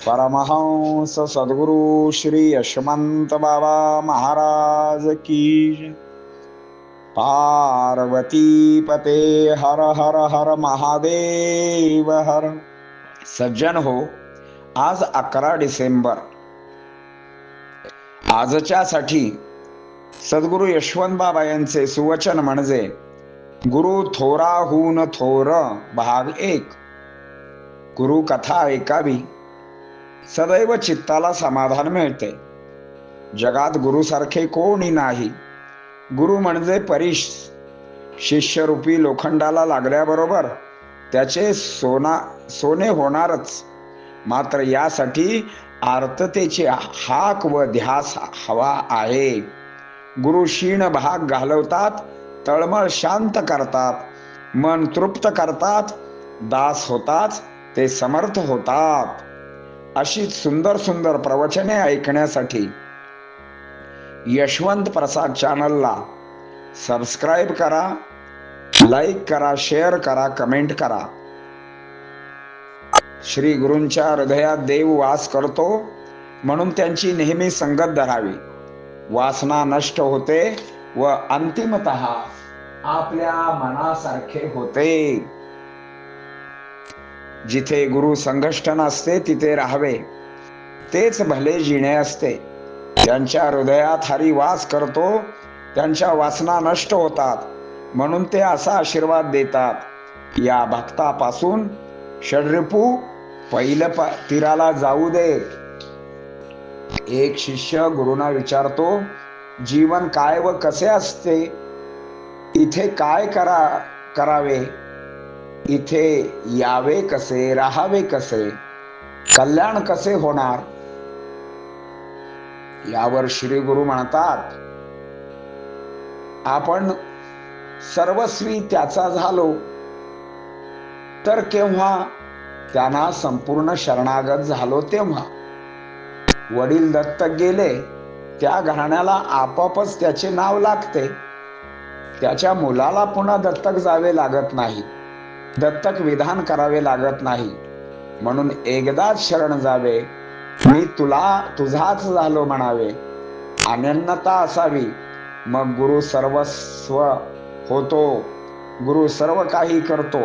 परमहंस सद्गुरु श्री यशवंत बाबा महाराज की पार्वती पते हर हर हर महादेव हर। सज्जन हो आज अकरा डिसेंबर। आजच्यासाठी सद्गुरु यशवंत बाबा यांचे सुवचन म्हणजे गुरु थोराहून थोर भाग एक। गुरु कथा ऐकावी सदैव चित्ताला समाधान मिळते. जगात गुरुसारखे कोणी नाही. गुरु म्हणजे परीश. शिष्यरूपी लोखंडाला लागल्याबरोबर त्याचे सोना सोने होणारच. मात्र यासाठी आर्ततेची हाक व ध्यास हवा आहे. गुरु क्षीण भाग घालवतात तळमळ शांत करतात मन तृप्त करतात दास होतात ते समर्थ होतात. अशी सुंदर सुंदर प्रवचने ऐकण्यासाठी यशवंत प्रसाद चॅनलला सबस्क्राईब करा लाईक करा शेअर करा कमेंट करा. श्री गुरूंच्या हृदयात देव वास करतो म्हणून त्यांची नेहमी संगत धरावी. वासना नष्ट होते व अंतिमत आपल्या मनासारखे होते. जिथे गुरु संघष्ट नसते तिथे राहावे. तेच भले जिणे असते. त्यांच्या हृदयात हरी वास करतो त्यांच्या वासना नष्ट होतात. म्हणून ते असा आशीर्वाद देतात. या भक्तापासून षडरिपू पहिलं प तीराला जाऊ दे. एक शिष्य गुरुना विचारतो जीवन काय व कसे असते? इथे काय करा करावे? इथे यावे कसे राहावे कसे कल्याण कसे होणार? यावर श्री गुरु म्हणतात आपण सर्वस्वी त्याचा झालो तर केव्हा त्यांना संपूर्ण शरणागत झालो तेव्हा? वडील दत्तक गेले त्या घराण्याला आपापच त्याचे नाव लागते. त्याच्या मुलाला पुन्हा दत्तक जावे लागत नाही. दत्तक विधान करावे लागत नाही. म्हणून एकदाच शरण जावे. मी तुला तुझाच झालो म्हणावे. अनन्यता असावी. मग गुरु सर्वस्व होतो. गुरु सर्व काही करतो.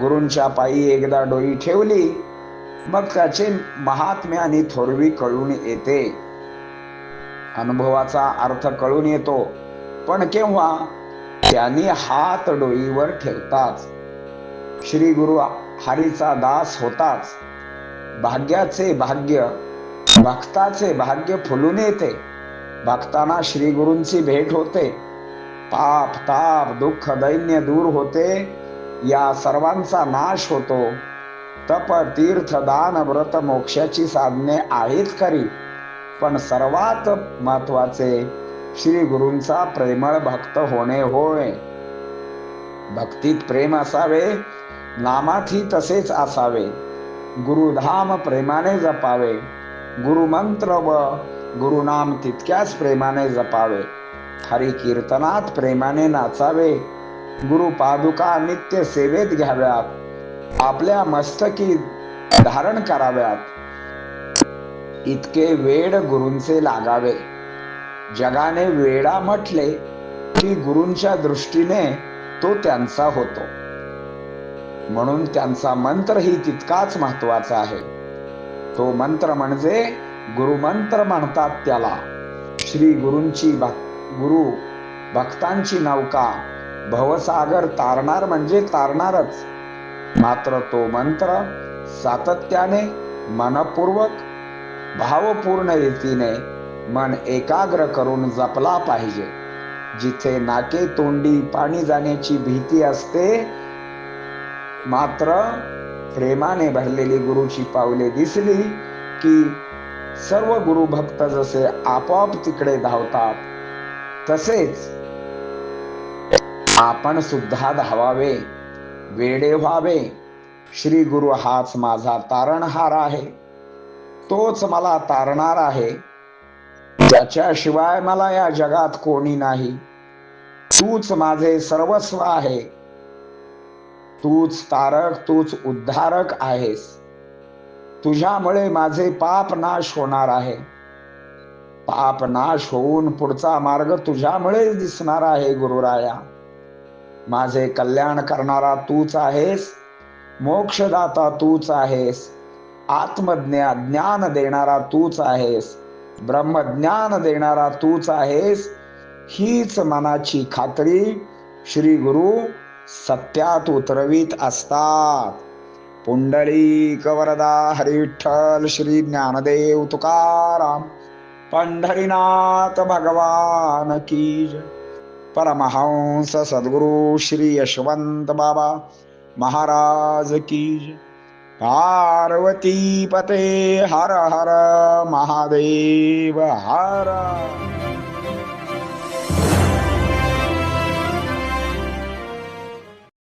गुरूंच्या पायी एकदा डोई ठेवली मग त्याचे महात्म्य आणि थोरवी कळून येते. अनुभवाचा अर्थ कळून येतो. पण केव्हा? त्यांनी हात डोईवर ठेवताच. श्री गुरु हरीचा दास होताच. भाग्याचे भाग्य भक्ताचे भाग्य फुलून येते. भक्तांना श्री गुरूंची भेट होते. पाप ताप दुःख दैन्य दूर होते. या सर्वांचा नाश होतो. तप तीर्थ दान व्रत मोक्षाची साधने आहेत खरी. पण सर्वात महत्त्वाचे श्री गुरूंचा प्रेमळ भक्त होणे होय. भक्तीत प्रेम असावे नामातही तसेच असावे. गुरुधाम प्रेमाने जपावे. गुरुमंत्र व गुरुनाम तितक्याच प्रेमाने जपावे. हरी कीर्तनात प्रेमाने नाचावे. गुरु पादुका नित्य सेवेत घ्याव्यात. आपल्या मस्तकी धारण कराव्यात. इतके वेड गुरूंचे लागावे. जगाने वेडा म्हटले की गुरूंच्या दृष्टीने तो त्यांचा होतो. म्हणून त्यांचा मंत्रही तितकाच महत्त्वाचा आहे. तो मंत्र म्हणजे गुरुमंत्र म्हणतात त्याला. श्री गुरूंची गुरु भक्तांची नौका भवसागर तारणार म्हणजे तारणारच. मात्र तो मंत्र सातत्याने मनपूर्वक भावपूर्ण रीतीने मन एकाग्र करून जपला पाहिजे. जिथे नाके तोंडी पाणी जाण्याची भीती असते मात्र प्रेमाने भरलेली गुरुची पावले दिसली की सर्व गुरु भक्त जसे आपोआप तिकडे धावतात तसेच आपण सुद्धा धावावे वेडे व्हावे. श्री गुरु हाच माझा तारणहार आहे. तोच मला तारणार आहे. त्याच्याशिवाय मला या जगात कोणी नाही. तूच माझे सर्वस्व आहे. तूच तारक तूच उद्धारक आहेस. तुझ्यामुळे माझे पाप नाश होणार आहे. पाप नाश होऊन पुढचा मार्ग तुझ्यामुळे दिसणार आहे गुरुराया. माझे कल्याण करणारा तूच आहेस. मोक्षदाता तूच आहेस. आत्मज्ञा ज्ञान देणारा तूच आहेस. ब्रह्मज्ञान देणारा तूच आहेस. हीच मनाची खात्री श्री गुरु सत्यात उतरवीत असतात. पुंडलिक वरदा हरी श्री ज्ञानदेव तुकाराम. पंढरीनाथ भगवान की परमहंस सद्गुरु श्री यशवंत बाबा महाराज की पार्वती पते हर हर महादेव हर